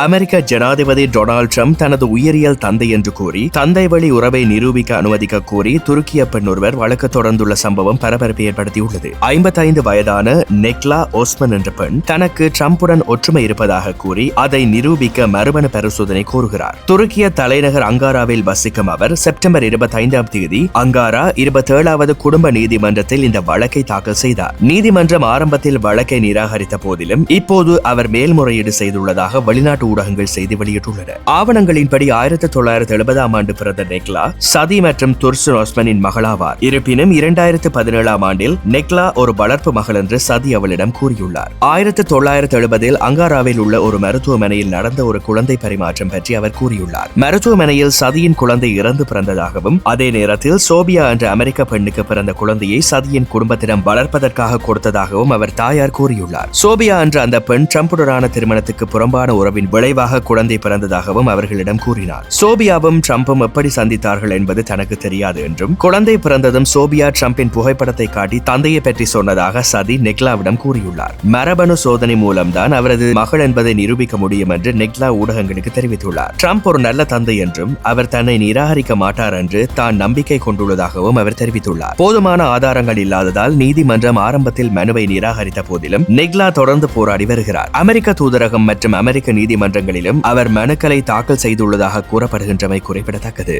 அமெரிக்க ஜனாதிபதி Donald Trump தனது உயிரியல் தந்தை என்று கூறி தந்தை வழி உறவை நிரூபிக்க அனுமதிக்க கோரி துருக்கிய பெண் ஒருவர் வழக்கு தொடர்ந்துள்ள சம்பவம் பரபரப்பை ஏற்படுத்தியுள்ளது. ஐம்பத்தைந்து வயதான நெக்லா ஓஸ்மன் என்ற பெண் தனக்கு ட்ரம்புடன் ஒற்றுமை இருப்பதாக கூறி அதை நிரூபிக்க மறுமண பரிசோதனை கோருகிறார். துருக்கிய தலைநகர் அங்காராவில் வசிக்கும் அவர் செப்டம்பர் இருபத்தைந்தாம் தேதி அங்காரா இருபத்தேழாவது குடும்ப நீதிமன்றத்தில் இந்த வழக்கை தாக்கல் செய்தார். நீதிமன்றம் ஆரம்பத்தில் வழக்கை நிராகரித்த போதிலும் இப்போது அவர் மேல்முறையீடு செய்துள்ளதாக வெளிநாட்டு ஊடகங்கள் செய்தி வெளியிட்டுள்ளன. ஆவணங்களின்படி ஆயிரத்தி தொள்ளாயிரத்தி எழுபதாம் ஆண்டு பிறந்த நெக்லா சதி மற்றும் துர்சு ஓஸ்மனின் மகளாவார். இருப்பினும் இரண்டாயிரத்து பதினேழாம் ஆண்டில் நெக்லா ஒரு வளர்ப்பு மகள் என்று சதி அவளிடம் கூறியுள்ளார். ஆயிரத்தி தொள்ளாயிரத்தி எழுபதில் அங்காராவில் உள்ள ஒரு மருத்துவமனையில் நடந்த ஒரு குழந்தை பரிமாற்றம் பற்றி அவர் கூறியுள்ளார். மருத்துவமனையில் சதியின் குழந்தை இறந்து பிறந்ததாகவும் அதே நேரத்தில் சோபியா என்ற அமெரிக்க பெண்ணுக்கு பிறந்த குழந்தையை சதியின் குடும்பத்திடம் வளர்ப்பதற்காக கொடுத்ததாகவும் அவர் தாயார் கூறியுள்ளார். சோபியா என்ற அந்த பெண் ட்ரம்புடனான திருமணத்துக்கு புறம்பான உறவின் விளைவாக குழந்தை பிறந்ததாகவும் அவர்களிடம் கூறினார். சோபியாவும் ட்ரம்பும் எப்படி சந்தித்தார்கள் என்பது தனக்கு தெரியாது என்றும் குழந்தை பிறந்ததும் சோபியா ட்ரம்பின் புகைப்படத்தை காட்டி தந்தையை பற்றி சொன்னதாக சதி நெக்லாவிடம் கூறியுள்ளார். மரபணு சோதனை மூலம்தான் அவரது மகள் என்பதை நிரூபிக்க முடியும் என்று நெக்லா ஊடகங்களுக்கு தெரிவித்துள்ளார். ட்ரம்ப் ஒரு நல்ல தந்தை என்றும் அவர் தன்னை நிராகரிக்க மாட்டார் என்று தான் நம்பிக்கை கொண்டுள்ளதாகவும் அவர் தெரிவித்துள்ளார். போதுமான ஆதாரங்கள் இல்லாததால் நீதிமன்றம் ஆரம்பத்தில் மனுவை நிராகரித்த போதிலும் நெக்லா தொடர்ந்து போராடி வருகிறார். அமெரிக்க தூதரகம் மற்றும் அமெரிக்க நீதிமன்றங்களிலும் அவர் மனுக்களை தாக்கல் செய்துள்ளதாக கூறப்படுகின்றமை குறிப்பிடத்தக்கது.